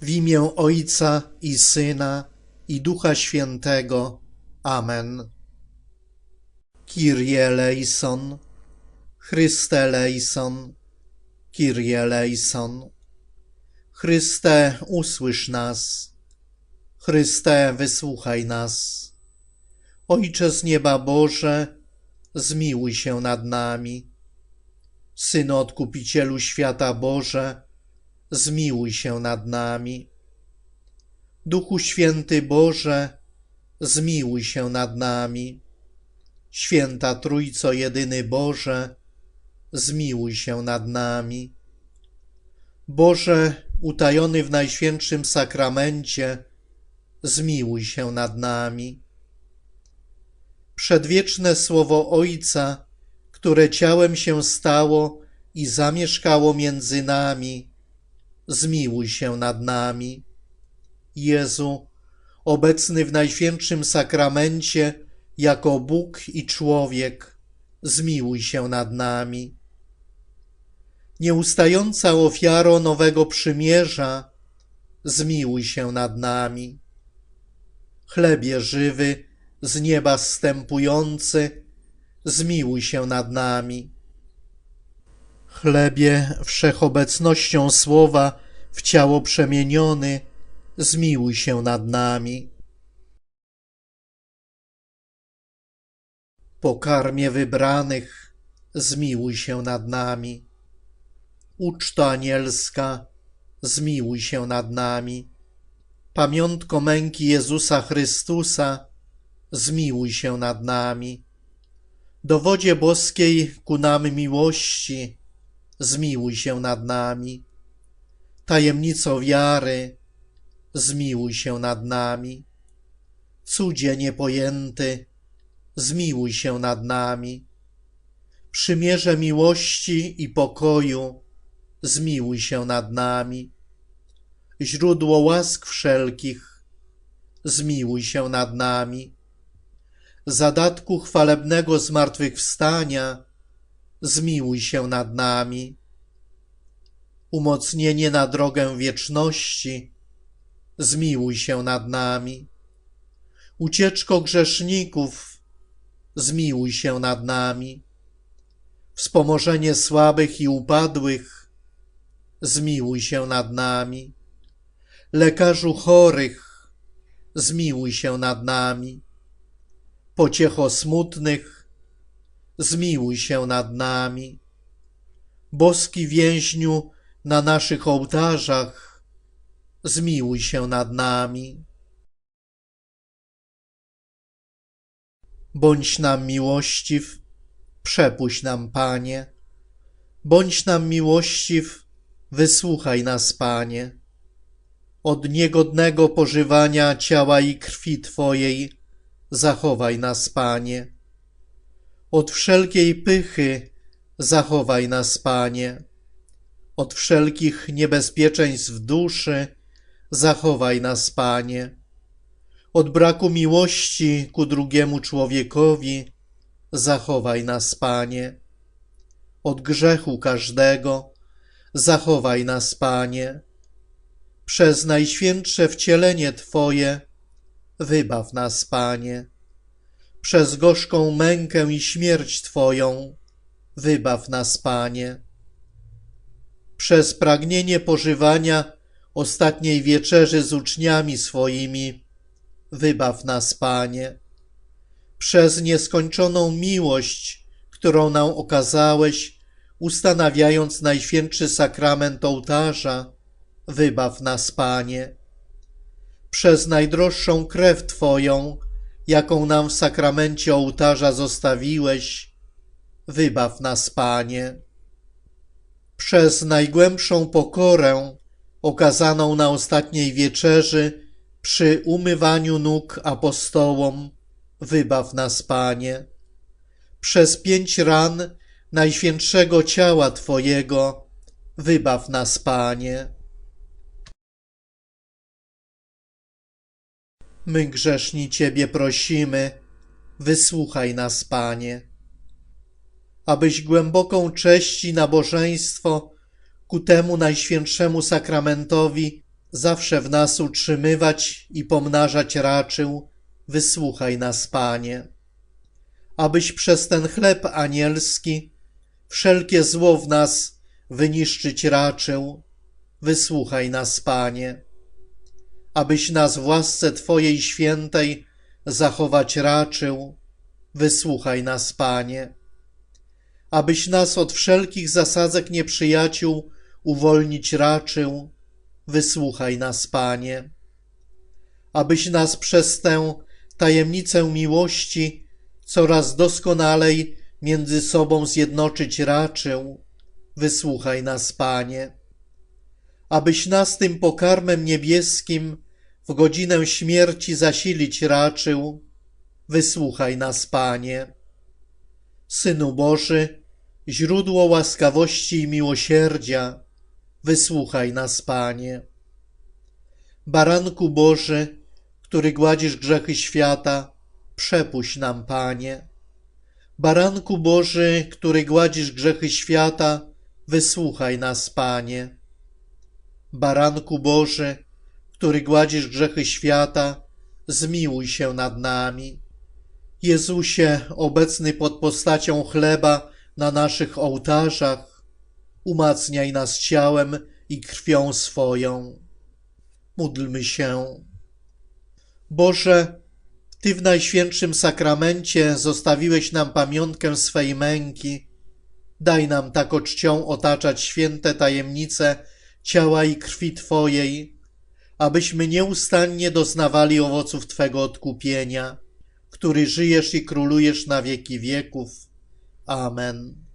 W imię Ojca i Syna i Ducha Świętego. Amen. Kyrie eleison, Chryste eleison, Kyrie eleison. Chryste, usłysz nas. Chryste, wysłuchaj nas. Ojcze z nieba Boże, zmiłuj się nad nami. Synu Odkupicielu świata Boże, zmiłuj się nad nami. Duchu Święty Boże, zmiłuj się nad nami. Święta Trójco Jedyny Boże, zmiłuj się nad nami. Boże, utajony w Najświętszym Sakramencie, zmiłuj się nad nami. Przedwieczne słowo Ojca, które ciałem się stało i zamieszkało między nami, zmiłuj się nad nami. Jezu, obecny w Najświętszym Sakramencie jako Bóg i człowiek, zmiłuj się nad nami. Nieustająca ofiaro nowego przymierza, zmiłuj się nad nami. Chlebie żywy, z nieba zstępujący, zmiłuj się nad nami. Chlebie wszechobecnością słowa w ciało przemieniony, zmiłuj się nad nami. Pokarmie wybranych, zmiłuj się nad nami. Uczto anielska, zmiłuj się nad nami. Pamiątko męki Jezusa Chrystusa, zmiłuj się nad nami. Dowodzie boskiej ku nam miłości, zmiłuj się nad nami. Tajemnico wiary, zmiłuj się nad nami. Cudzie niepojęty, zmiłuj się nad nami. Przymierze miłości i pokoju, zmiłuj się nad nami. Źródło łask wszelkich, zmiłuj się nad nami. Zadatku chwalebnego zmartwychwstania, zmiłuj się nad nami. Umocnienie na drogę wieczności, zmiłuj się nad nami. Ucieczko grzeszników, zmiłuj się nad nami. Wspomożenie słabych i upadłych, zmiłuj się nad nami. Lekarzu chorych, zmiłuj się nad nami. Pociecho smutnych, zmiłuj się nad nami. Boski więźniu na naszych ołtarzach, zmiłuj się nad nami. Bądź nam miłościw, przepuść nam, Panie. Bądź nam miłościw, wysłuchaj nas, Panie. Od niegodnego pożywania ciała i krwi Twojej zachowaj nas, Panie. Od wszelkiej pychy zachowaj nas, Panie. Od wszelkich niebezpieczeństw duszy zachowaj nas, Panie. Od braku miłości ku drugiemu człowiekowi zachowaj nas, Panie. Od grzechu każdego zachowaj nas, Panie. Przez najświętsze wcielenie Twoje wybaw nas, Panie. Przez gorzką mękę i śmierć Twoją wybaw nas, Panie. Przez pragnienie pożywania ostatniej wieczerzy z uczniami swoimi wybaw nas, Panie. Przez nieskończoną miłość, którą nam okazałeś, ustanawiając najświętszy sakrament ołtarza, wybaw nas, Panie. Przez najdroższą krew Twoją, jaką nam w sakramencie ołtarza zostawiłeś, wybaw nas, Panie. Przez najgłębszą pokorę okazaną na ostatniej wieczerzy przy umywaniu nóg apostołom, wybaw nas, Panie. Przez pięć ran najświętszego ciała Twojego, wybaw nas, Panie. My grzeszni Ciebie prosimy, wysłuchaj nas, Panie. Abyś głęboką cześć i nabożeństwo ku temu najświętszemu sakramentowi zawsze w nas utrzymywać i pomnażać raczył, wysłuchaj nas, Panie. Abyś przez ten chleb anielski wszelkie zło w nas wyniszczyć raczył, wysłuchaj nas, Panie. Abyś nas w łasce Twojej świętej zachować raczył, wysłuchaj nas, Panie. Abyś nas od wszelkich zasadzek nieprzyjaciół uwolnić raczył, wysłuchaj nas, Panie. Abyś nas przez tę tajemnicę miłości coraz doskonalej między sobą zjednoczyć raczył, wysłuchaj nas, Panie. Abyś nas tym pokarmem niebieskim w godzinę śmierci zasilić raczył, wysłuchaj nas, Panie. Synu Boży, źródło łaskawości i miłosierdzia, wysłuchaj nas, Panie. Baranku Boży, który gładzisz grzechy świata, przepuść nam, Panie. Baranku Boży, który gładzisz grzechy świata, wysłuchaj nas, Panie. Baranku Boży, który gładzisz grzechy świata, zmiłuj się nad nami. Jezusie, obecny pod postacią chleba na naszych ołtarzach, umacniaj nas ciałem i krwią swoją. Módlmy się. Boże, Ty w Najświętszym Sakramencie zostawiłeś nam pamiątkę swej męki. Daj nam tak czcią otaczać święte tajemnice ciała i krwi Twojej, abyśmy nieustannie doznawali owoców Twego odkupienia, który żyjesz i królujesz na wieki wieków. Amen.